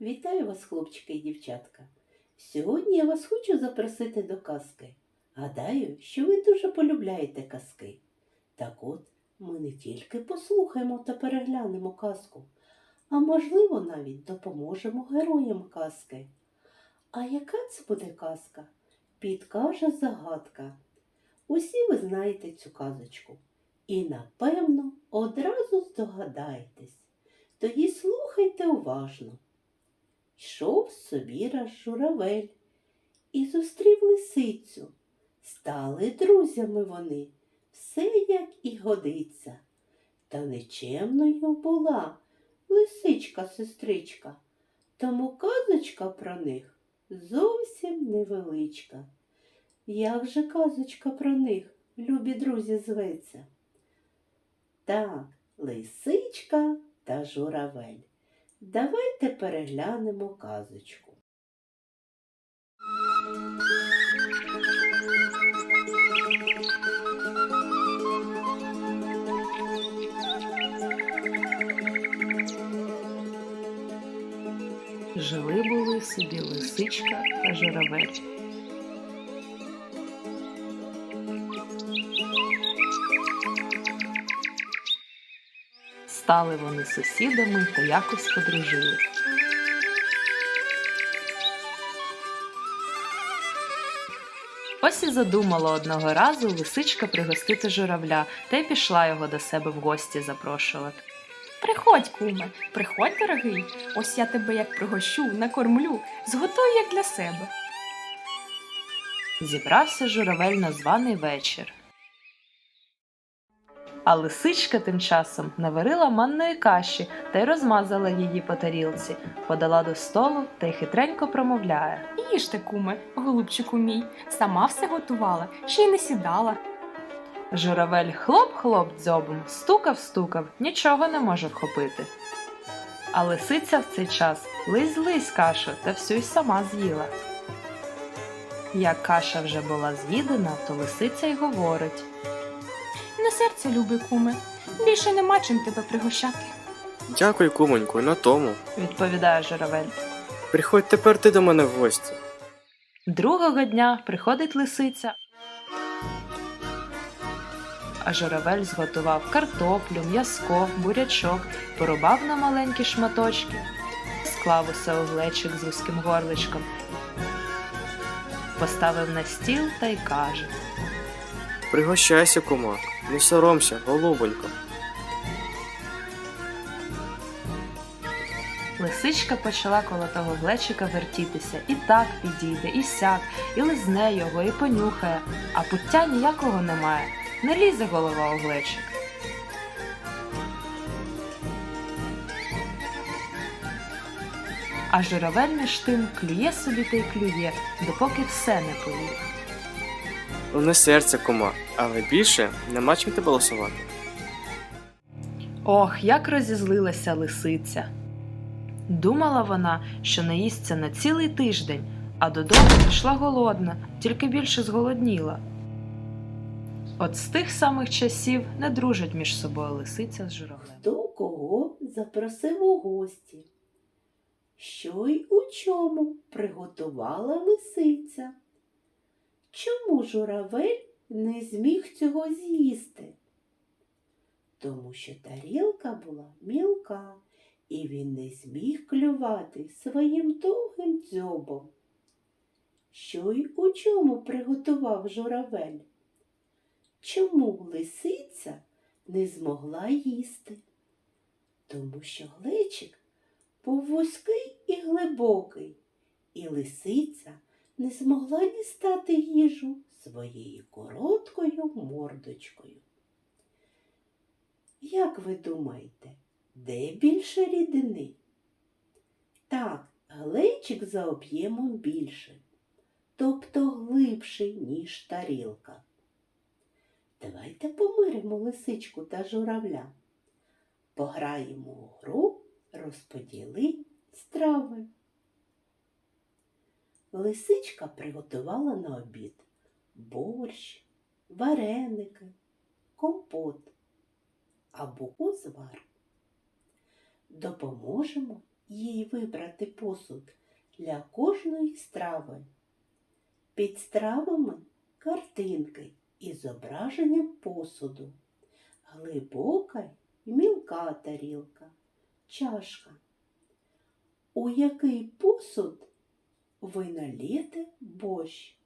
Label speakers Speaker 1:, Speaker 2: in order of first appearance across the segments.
Speaker 1: Вітаю вас, хлопчики і дівчатка. Сьогодні я вас хочу запросити до казки. Гадаю, що ви дуже полюбляєте казки. Так от, ми не тільки послухаємо та переглянемо казку, а можливо навіть допоможемо героям казки. А яка це буде казка? Підкаже загадка. Усі ви знаєте цю казочку. І, напевно, одразу здогадаєтесь. Тоді слухайте уважно. Йшов собі раз журавель і зустрів лисицю. Стали друзями вони, все як і годиться. Та нечемною була лисичка-сестричка, тому казочка про них зовсім невеличка. Як же казочка про них, любі друзі, зветься? Так, лисичка та журавель. Давайте переглянемо казочку.
Speaker 2: Жили були собі лисичка та журавель. Стали вони сусідами та якось подружили. Ось і задумала одного разу лисичка пригостити журавля та й пішла його до себе в гості запрошувати.
Speaker 3: Приходь, куме, приходь, дорогий. Ось я тебе як пригощу, накормлю, зготую як для себе.
Speaker 2: Зібрався журавель на званий вечір. А лисичка тим часом наварила манної каші та й розмазала її по тарілці, подала до столу та й хитренько промовляє.
Speaker 3: Їжте, куме, голубчику мій, сама все готувала, ще й не сідала.
Speaker 2: Журавель хлоп-хлоп дзьобом, стукав-стукав, нічого не може вхопити. А лисиця в цей час лизь-лизь кашу та всю й сама з'їла. Як каша вже була з'їдена, то лисиця й говорить.
Speaker 3: На серце, любий куме, більше нема чим тебе пригощати.
Speaker 4: Дякую, кумонько, на тому.
Speaker 2: відповідає журавель.
Speaker 4: Приходь тепер ти до мене в гості.
Speaker 2: Другого дня приходить лисиця. А журавель зготував картоплю, м'язко, бурячок, порубав на маленькі шматочки, склав усе у глечик з вузьким горличком, поставив на стіл та й каже.
Speaker 4: Пригощайся, кума. Не соромся, голубонько.
Speaker 2: Лисичка почала коло того глечика вертітися, і так підійде, і сяк, і лизне його, і понюхає, а пуття ніякого немає, не лізе голова у глечик. А журавель між клює собі та й клює, допоки все не поїв.
Speaker 4: Ну не серце, кума, але більше нема чим тебе лосувати.
Speaker 2: Ох, як розізлилася лисиця. Думала вона, що наїсться на цілий тиждень, а додому пішла голодна, тільки більше зголодніла. От з тих самих часів не дружать між собою лисиця з журавлем.
Speaker 1: Хто кого запросив у гості? Що й у чому приготувала лисиця? Чому журавель не зміг цього з'їсти? Тому що тарілка була мілка, і він не зміг клювати своїм довгим дзьобом. Що й у чому приготував журавель? Чому лисиця не змогла їсти? Тому що глечик був вузький і глибокий, і лисиця не змогла дістати їжу своєю короткою мордочкою. Як ви думаєте, де більше рідини? Так, глечик за об'ємом більший, тобто глибший, ніж тарілка. Давайте помиримо лисичку та журавля. Пограємо у гру, розподіли страви. Лисичка приготувала на обід борщ, вареники, компот або узвар. Допоможемо їй вибрати посуд для кожної страви. Під стравами картинки із зображенням посуду, глибока і мілка тарілка, чашка. У який посуд ви наліте борщ?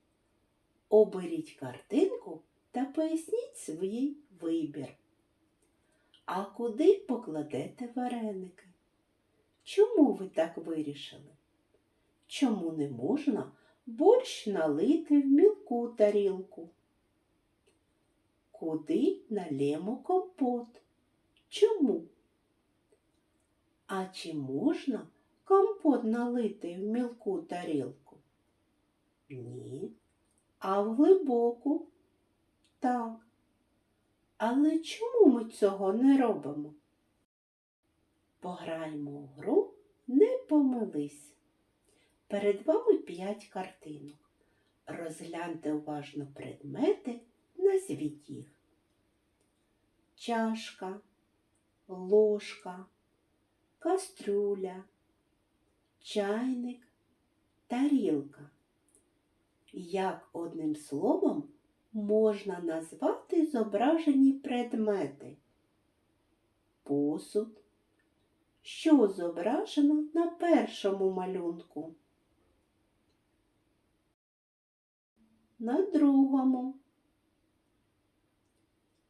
Speaker 1: Оберіть картинку та поясніть свій вибір. А куди покладете вареники? Чому ви так вирішили? Чому не можна борщ налити в мілку тарілку? Куди налємо компот? Чому? А чи можна компот налити в мілку тарілку? Ні. А в глибоку? Так. Але чому ми цього не робимо? Пограємо у гру Не помились. Перед вами п'ять картинок. Розгляньте уважно предмети, назвіть їх. Чашка, ложка, кастрюля, чайник, тарілка. Як одним словом можна назвати зображені предмети? Посуд. Що зображено на першому малюнку? На другому.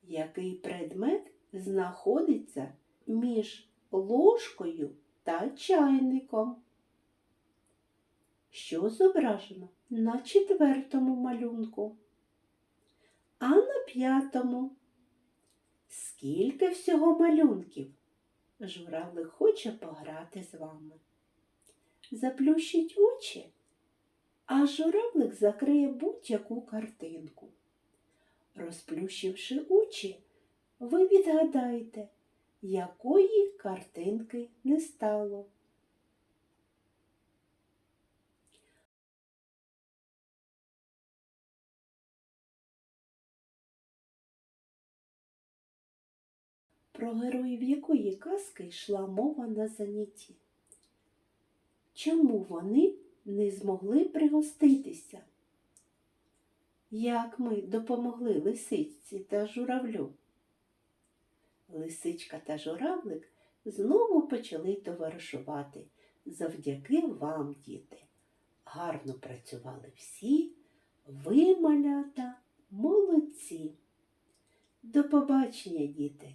Speaker 1: Який предмет знаходиться між ложкою та чайником? Що зображено на четвертому малюнку? А на п'ятому? Скільки всього малюнків? Журавлик хоче пограти з вами. Заплющіть очі, а журавлик закриє будь-яку картинку. Розплющивши очі, ви відгадаєте, якої картинки не стало. Про героїв якої казки йшла мова на занятті? Чому вони не змогли пригоститися? Як ми допомогли лисичці та журавлю? Лисичка та журавлик знову почали товаришувати завдяки вам, діти. Гарно працювали всі, ви, малята, молодці. До побачення, діти!